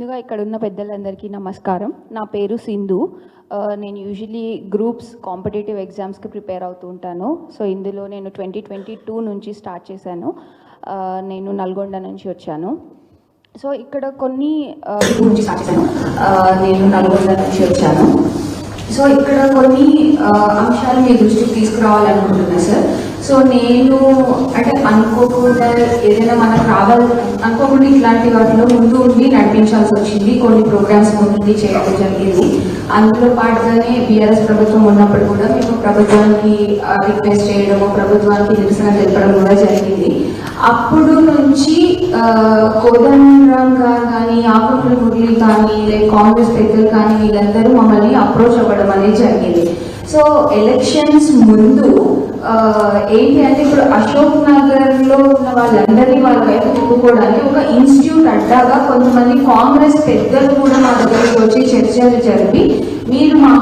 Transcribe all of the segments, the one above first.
ముందుగా ఇక్కడ ఉన్న పెద్దలందరికీ నమస్కారం. నా పేరు సింధు. నేను యూజువలీ గ్రూప్స్ కాంపిటేటివ్ ఎగ్జామ్స్కి ప్రిపేర్ అవుతూ ఉంటాను. సో ఇందులో నేను ట్వంటీ ట్వంటీ టూ నుంచి స్టార్ట్ చేశాను. నేను నల్గొండ నుంచి వచ్చాను. సో ఇక్కడ కొన్ని నేను నల్గొండ నుంచి వచ్చాను. సో ఇక్కడ కొన్ని అంశాలు మీ దృష్టికి తీసుకురావాలనుకుంటున్నా సార్. సో నేను అంటే అనుకోకుండా ఏదైనా మనకు రావాలి అనుకోకుండా ఇట్లాంటి వాటిలో ముందు ఉండి నడిపించాల్సి వచ్చింది కొన్ని ప్రోగ్రామ్స్ ముందుండి చేయడం జరిగింది. అందులో పాటుగానే బీఆర్ఎస్ ప్రభుత్వం ఉన్నప్పుడు కూడా మేము ప్రభుత్వానికి రిక్వెస్ట్ చేయడము ప్రభుత్వానికి నిరసన తెలపడం కూడా జరిగింది. అప్పుడు నుంచి కోదండరామ్ గారు కానీ ఆకుల మురళి కానీ లేక కాంగ్రెస్ పెద్దలు కానీ వీళ్ళందరూ మమ్మల్ని అప్రోచ్ అవ్వడం అనేది జరిగింది. సో ఎలక్షన్స్ ముందు ఏంటి అంటే ఇప్పుడు అశోక్ నగర్లో ఉన్న వాళ్ళందరినీ వాళ్ళ వైపు తిప్పుకోవడానికి ఒక ఇన్స్టిట్యూట్ అడ్డాగా కొంతమంది కాంగ్రెస్ పెద్దలు కూడా మా దగ్గరికి వచ్చి చర్చలు జరిగాయి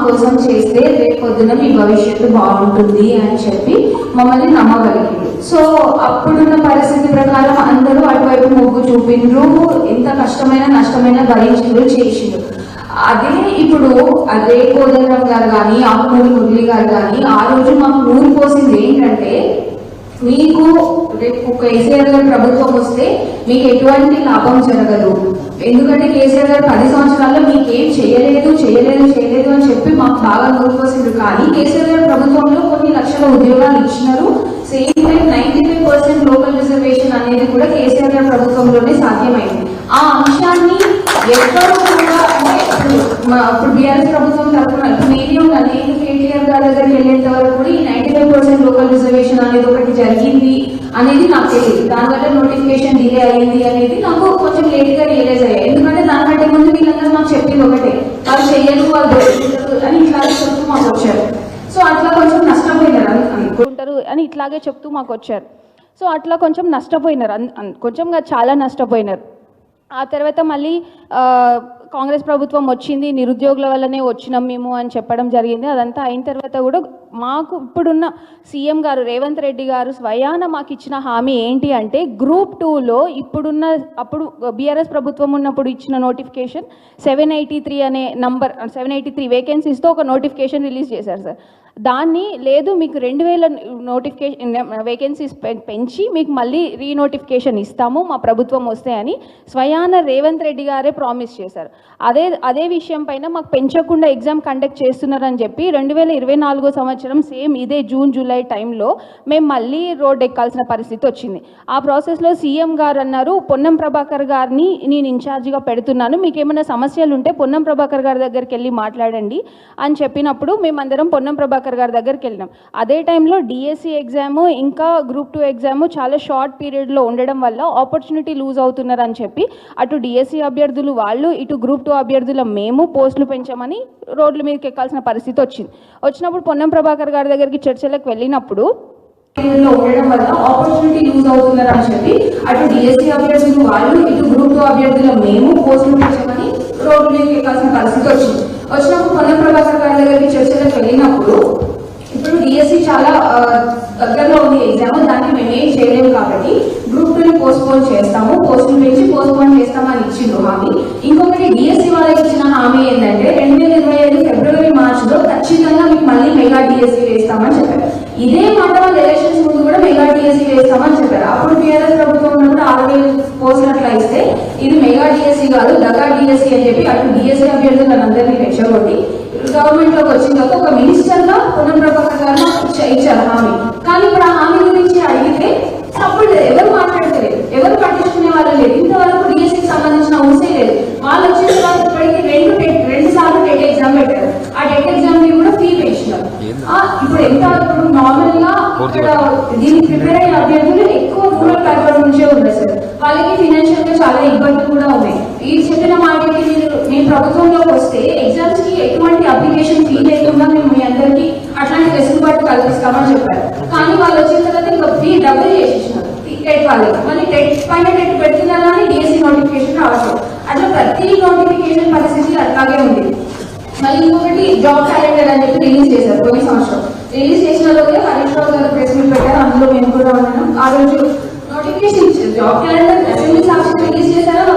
కోసం చేస్తే రేపు పొద్దున మీ భవిష్యత్తు బాగుంటుంది అని చెప్పి మమ్మల్ని నమ్మగలిగింది. సో అప్పుడున్న పరిస్థితి ప్రకారం అందరూ అటువైపు మొగ్గు చూపిండ్రు ఎంత కష్టమైన నష్టమైన భరించిండ్రు చేసిండ్రు. అదే ఇప్పుడు అదే కోదండరామ్ గారు కానీ ఆకుమూరి మురళి గారు కానీ ఆ రోజు మాకు నూరు పోసింది ఏంటంటే మీకు రేపు కేసీఆర్ గారి ప్రభుత్వం వస్తే మీకు ఎటువంటి లాభం జరగదు. ఎందుకంటే కేసీఆర్ గారు పది సంవత్సరాల్లో మీకు కానీ కేసీఆర్ ప్రభుత్వంలో కొన్ని లక్షల ఉద్యోగాలు ఇచ్చినారు. Same time ninety five percent local reservation అనేది కూడా కేసీఆర్ గారి ప్రభుత్వంలోనే సాధ్యమైంది. ఆ అంశాన్ని ఎవ్వరూ కూడా అంటే ఇప్పుడు బీఆర్ఎస్ ప్రభుత్వం తరఫున మీడియం నేను కేటీఆర్ గారి దగ్గరికి వెళ్ళేంత వరకు కూడా ఈ ninety five percent local reservation అనేది ఒకటి జరిగింది అనేది నాకు తెలియదు. దానివల్ల నోటిఫికేషన్ డిలే అయ్యింది అనేది నాకు కొంచెం లేట్గా రియలైజ్ అయ్యాయి. ఎందుకంటే దానికంటే ముందు వీళ్ళందరూ మాకు చెప్పింది ఒకటే వాళ్ళు చెయ్యరు వాళ్ళు దొరుకుతారు అని ఇట్లా చెప్తూ మాకు వచ్చారు సో అట్లా కొంచెం నష్టపోయినారు అని అనుకో ఉంటారు అని ఇట్లాగే చెప్తూ మాకు వచ్చారు. సో అట్లా కొంచెం నష్టపోయినారు. అన్- కొంచెం చాలా నష్టపోయినారు. ఆ తర్వాత మళ్ళీ కాంగ్రెస్ ప్రభుత్వం వచ్చింది నిరుద్యోగుల వల్లనే వచ్చినాం మేము అని చెప్పడం జరిగింది. అదంతా అయిన తర్వాత కూడా మాకు ఇప్పుడున్న సీఎం గారు రేవంత్ రెడ్డి గారు స్వయాన మాకు ఇచ్చిన హామీ ఏంటి అంటే గ్రూప్ టూలో ఇప్పుడున్న అప్పుడు బీఆర్ఎస్ ప్రభుత్వం ఉన్నప్పుడు ఇచ్చిన నోటిఫికేషన్ సెవెన్ ఎయిటీ త్రీ అనే నంబర్ సెవెన్ ఎయిటీ త్రీ వేకెన్సీస్తో ఒక నోటిఫికేషన్ రిలీజ్ చేశారు సార్. దాన్ని లేదు మీకు రెండు వేల నోటిఫికేషన్ వేకెన్సీస్ పెంచి మీకు మళ్ళీ రీనోటిఫికేషన్ ఇస్తాము మా ప్రభుత్వం వస్తే అని స్వయాన రేవంత్ రెడ్డి గారే ప్రామిస్ చేశారు. అదే అదే విషయం పైన మాకు పెంచకుండా ఎగ్జామ్ కండక్ట్ చేస్తున్నారని చెప్పి రెండు వేల ఇరవై నాలుగో సంవత్సరం సేమ్ ఇదే జూన్ జూలై టైంలో మేము మళ్ళీ రోడ్ ఎక్కాల్సిన పరిస్థితి వచ్చింది. ఆ ప్రాసెస్లో సీఎం గారు అన్నారు పొన్నం ప్రభాకర్ గారిని నేను ఇన్ఛార్జిగా పెడుతున్నాను. మీకు ఏమైనా సమస్యలు ఉంటే పొన్నం ప్రభాకర్ గారి దగ్గరికి వెళ్ళి మాట్లాడండి అని చెప్పినప్పుడు మేమందరం పొన్నం ప్రభాకర్ గారి దగ్గరికి వెళ్ళినాం. అదే టైంలో డిఎస్సి ఎగ్జామ్ ఇంకా గ్రూప్ టూ ఎగ్జామ్ చాలా షార్ట్ పీరియడ్లో ఉండడం వల్ల ఆపర్చునిటీ లూజ్ అవుతున్నారు అని చెప్పి అటు డిఎస్సి అభ్యర్థులు వాళ్ళు ఇటు గ్రూప్ టూ అభ్యర్థుల మేము పోస్టులు పెంచామని రోడ్ల మీదకి ఎక్కాల్సిన పరిస్థితి వచ్చింది. వచ్చినప్పుడు పొన్నం ప్రభాకర్ గారి దగ్గరికి చర్చలకు వెళ్ళినప్పుడు ఉండడం వల్ల ఆపర్చునిటీ అని చెప్పి అటు డిఎస్సీ అభ్యర్థులు వాళ్ళు ఇటు గ్రూప్ టూ అభ్యర్థుల మేము పోస్టులు పెంచమని రోడ్డు ఎక్కాల్సిన పరిస్థితి వచ్చింది. వచ్చినప్పుడు పొన్నం ప్రభాకర్ గారి దగ్గరికి చర్చలకు వెళ్ళినప్పుడు ఇప్పుడు డిఎస్సి చాలా దగ్గరలో ఉంది ఎగ్జామ్ దానికి మేము ఏం చేయలేము కాబట్టి గ్రూప్ టూని పోస్ట్పోన్ చేస్తాము. పోస్టులు పెంచి పోస్ట్పోన్ చేస్తామని ఇచ్చిండ్రు హామీ. ఇంకొకటి డిఎస్సి వాళ్ళకి హామీ ఏంటంటే రెండు వేల ఇరవై ఐదు ఫిబ్రవరి మార్చ్లో ఖచ్చితంగా మీకు మళ్ళీ మెగా డిఎస్సి వేస్తామని చెప్పారు. ఇదే మాట వాళ్ళు ఎలక్షన్స్ ముందు కూడా మెగా డిఎస్సీ వేస్తామని చెప్పారు. అప్పుడు టీఆర్ఎస్ ప్రభుత్వం ఉన్నప్పుడు ఆరు వేలు పోస్టులు ఇది మెగా డిఎస్సి కాదు దగా డిఎస్సి అని చెప్పి అటు డిఎస్సీ అభ్యర్థులను అందరినీ రెచ్చగొట్టి గవర్నమెంట్లోకి వచ్చిన తర్వాత ఒక మినిస్టర్గా పొన్నం ప్రభాకర్ గారు మాకు ఇచ్చ- ఇచ్చారు హామీ కానీ ఇప్పుడు ఆ హామీ గురించి అడిగితే అప్పుడు ఎవరు మాట్లాడతలేదు ఎవరు పట్టించుకునే వాళ్ళు లేదు ఇంతవరకు డిఎస్సికి సంబంధించిన ఊసే లేదు వాళ్ళు వచ్చిన తర్వాత ఇప్పటికి రెండు టెట్ రెండు సార్లు టెట్ ఎగ్జామ్ పెట్టారు ఆ టెట్ ఎగ్జామ్ని కూడా ఫీ పెంచినారు ఆ, ఇప్పుడు ఎంత ఇప్పుడు నార్మల్గా ఇక్కడ దీనికి ప్రిపేర్ అయిన అభ్యర్థులు ఎక్కువ రూరల్ బ్యాక్గ్రౌండ్ నుంచే ఉన్నారు సార్ వాళ్ళకి ఫినాన్షియల్గా చాలా ఇబ్బందులు కూడా ఉన్నాయి. ఈ చెప్పిన మాటకి మీరు మీ ప్రభుత్వంలోకి వస్తే ఎగ్జామ్స్కి ఎటువంటి అప్లికేషన్ ఫీ లేకుండా మేము మీ అందరికి అట్లాంటి వెసులుబాటు కల్పిస్తామని చెప్పారు. కానీ వాళ్ళు వచ్చిన తర్వాత ఇంకా ఫీ డబుల్ చేసేసినారు. టెట్ వాళ్ళకి. మళ్ళీ టెట్ పైన టెట్ పెడుతున్నారు కానీ డిఎస్సి నోటిఫికేషన్ రావట్లేదు. అట్లా ప్రతి నోటిఫికేషన్ పరిస్థితి అట్లాగే ఉంది. మళ్ళీ ఇంకొకటి జాబ్ క్యాలెండర్ అని చెప్పి రిలీజ్ చేశారు. రిలీజ్ చేశారో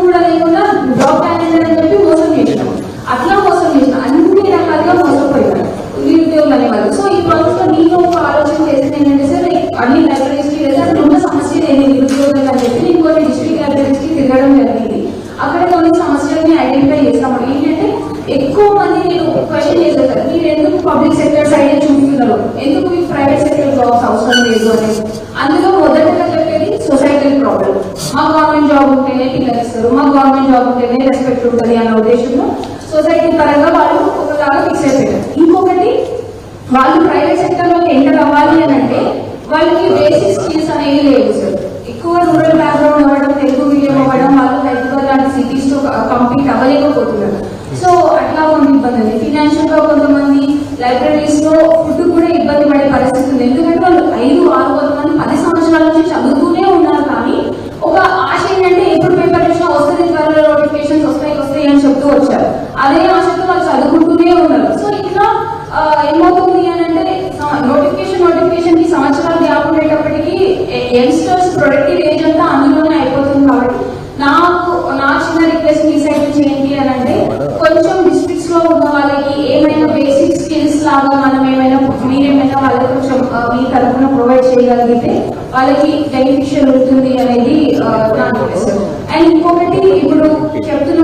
కూడా లేకుండా జాబ్ ప్యాకేజ్ అని చెప్పి మోసం అట్లా మోసం చేసినాం అన్ని రకాలుగా మోసపోయారు. నిరుద్యోగులు అనేవాళ్ళు సో ఈ ప్రాసెస్ ఆలోచన చేసింది అన్ని లైబ్రరీస్కి ఉన్న సమస్య ఏంటి? అని చెప్పి నేను కొన్ని డిస్ట్రిక్ట్కి తిరగడం జరిగింది. అక్కడ కొన్ని సమస్యలని ఐడెంటిఫై చేస్తాము. ఏంటంటే ఎక్కువ మంది నేను క్వశ్చన్ చేశారు మీరు ఎందుకు పబ్లిక్ సెక్టర్ సైడ్ చూస్తున్నారు ఎందుకు మీకు ప్రైవేట్ రెస్పెక్ట్ ఉంటుంది అన్న ఉద్దేశంలో సొసైటీ పరంగా వాళ్ళు ఒకలాగా ఫిక్స్ అయిపోయారు. ఇంకొకటి వాళ్ళు ప్రైవేట్ సెక్టర్లోకి ఎంటర్ అవ్వాలి అని అంటే వాళ్ళకి బేసిక్ స్కిల్స్ అనేవి లేవు సార్ ఎక్కువ రూరల్ బ్యాక్గ్రౌండ్ అవ్వడం తెలుగు మీడియం అవ్వడం వాళ్ళు హైదరాబాద్ లాంటి సిటీస్తో కంప్లీట్ అవ్వలేకపోతున్నారు. సో అట్లా కొన్ని ఇబ్బంది ఉంది. ఫినాన్షియల్గా కొంతమంది లైబ్రరీస్లో ఫుడ్ కూడా ఇబ్బంది పడే పరిస్థితి ఉంది. ఎందుకంటే వాళ్ళు ఐదు ఆరు కొంతమంది పది సంవత్సరాల నుంచి చదువుతూనే ఉన్నారు కానీ ఒక ఆశ ఏంటంటే ఎప్పుడు పేపర్ ఇచ్చినా వస్తుంది త్వరలో నోటిఫికేషన్స్ వస్తాయి వస్తాయి అని చెప్తూ వచ్చారు. అదే ఆశతో వాళ్ళు చదువుకుంటూనే ఉన్నారు. సో ఇట్లా ఏమవుతుంది అని అంటే నోటిఫికేషన్ నోటిఫికేషన్కి సంవత్సరాలు గ్యాప్ ఉండేటప్పటికి యంగ్స్టర్స్ ప్రొడక్టివ్ ఏజ్ అంతా అందులోనే అయిపోతుంది కాబట్టి నాకు నా చిన్న రిక్వెస్ట్ మీ సైడ్ నుంచి ఏంటి అని అంటే కొంచెం డిస్ట్రిక్ట్స్లో ఉన్న వాళ్ళకి ఏమైనా బేసిక్ స్కిల్స్ లాగా మనం ఏమైనా మీరేమైనా మీ తరఫున ప్రొవైడ్ చేయగలిగితే వాళ్ళకి బెనిఫిషియల్ ఉంటుంది అనేది నా అండ్ ఇంకొకటి ఇప్పుడు చెప్తున్న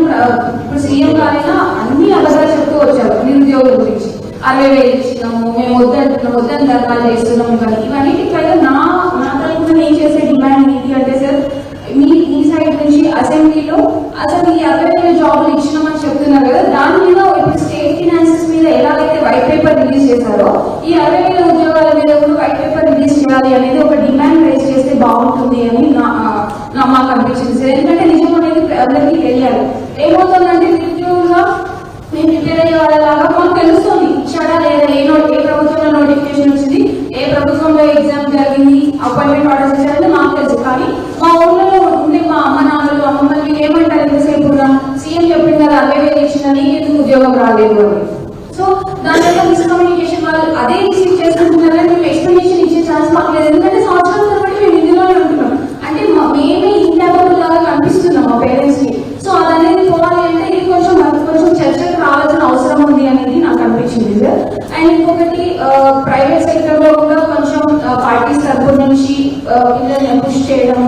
ఇప్పుడు సీఎం గారైనా అన్ని అబద్ధాలు చెప్తూ వచ్చారు. నిరుద్యోగం గురించి. అరవై వేలు ఇచ్చినాము మేము వద్దంటున్నాం వద్దని ధర్నాలు చేస్తున్నాము కానీ ఇవన్నీ పైగా నా నా తరఫున నేను చేసే డిమాండ్ ఏంటి అంటే సార్ మీ మీ సైడ్ నుంచి అసెంబ్లీలో అసలు ఈ అరవై వేల జాబ్లు ఇచ్చినామని చెప్తున్నారు కదా దాని మీద ఇప్పుడు స్టేట్ ఫినాన్సెస్ మీద ఎలాగైతే వైట్ పేపర్ రిలీజ్ చేశారో ఈ అరవై వేల ఉద్యోగాల మీద కూడా వైట్ పేపర్ రిలీజ్ చేయాలి అనేది ఒక డిమాండ్ రేస్ చేస్తే బాగుంటుంది అని నా నా మాకు అనిపించింది సార్. ఎందుకంటే నిజం అనేది అందరికీ తెలియాలి ఏమవుతుందంటే నిరుద్యోగులుగా మేము ప్రిపేర్ అయ్యే వాళ్ళలాగా మాకు తెలుస్తుంది. ఇచ్చాడా లేదా ఏ నోట్ ఏ ప్రభుత్వంలో నోటిఫికేషన్ వచ్చింది ఏ ప్రభుత్వంలో ఎగ్జామ్ జరిగింది అపాయింట్మెంట్ ఆర్డర్స్ ఇచ్చారని మాకు తెలుసు. కానీ మా ఊళ్ళో ఉండే మా అమ్మ నాన్నలు అమ్మమ్మల్ని ఏమంటారు ఎంతసేపు కూడా? సీఎం చెప్పింది కదా అరవై వేలు ఎందుకు ఉద్యోగం రాలేదు అని. సో దానివల్ల మిస్కమ్యూనికేషన్ వాళ్ళు అదే రిసీవ్ చేసుకుంటున్నారని మేము ఎక్స్ప్లెనేషన్ ఇచ్చే ఛాన్స్ మాకు లేదు ఎందుకంటే సంవత్సరాల తరబడి మేము ఇందులోనే ఉంటున్నాం అంటే మా- మేమే ఇన్కాపబుల్ లాగా కనిపిస్తున్నాం మా పేరెంట్స్కి సో అదనేది పోవాలి అంటే ఇది కొంచెం మనకు కొంచెం చర్చకు రావాల్సిన అవసరం ఉంది అనేది నాకు అనిపించింది సార్ అండ్ ఇంకొకటి ప్రైవేట్ సెక్టర్లో కూడా కొంచెం పార్టీస్ తరపు నుంచి పిల్లల్ని పుష్ చేయడం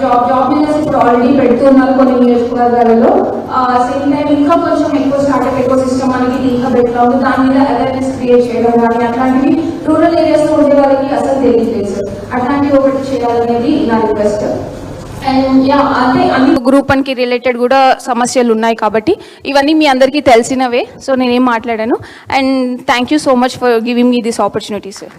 జాబ్ జాబ్ మీద ఇప్పుడు ఆల్రెడీ పెడుతున్నారు కొన్ని నియోజకవర్గాలలో సేమ్ టైం ఇంకా కొంచెం ఎక్కువ స్టార్ట్అప్ ఎక్కువ సిస్టమ్ అనేది ఇంకా బెటర్ అవుతుంది. దాని మీద అవేర్నెస్ క్రియేట్ చేయడం కానీ అట్లాంటివి రూరల్ ఏరియాస్లో ఉండే వాళ్ళకి అసలు తెలియట్లేదు సార్ అట్లాంటివి ఒకటి చేయాలనేది నా రిక్వెస్ట్ గ్రూప్ వన్కి రిలేటెడ్ కూడా సమస్యలు ఉన్నాయి కాబట్టి ఇవన్నీ మీ అందరికీ తెలిసినవే. సో నేనేం మాట్లాడాను. And thank you so much for giving me this opportunity sir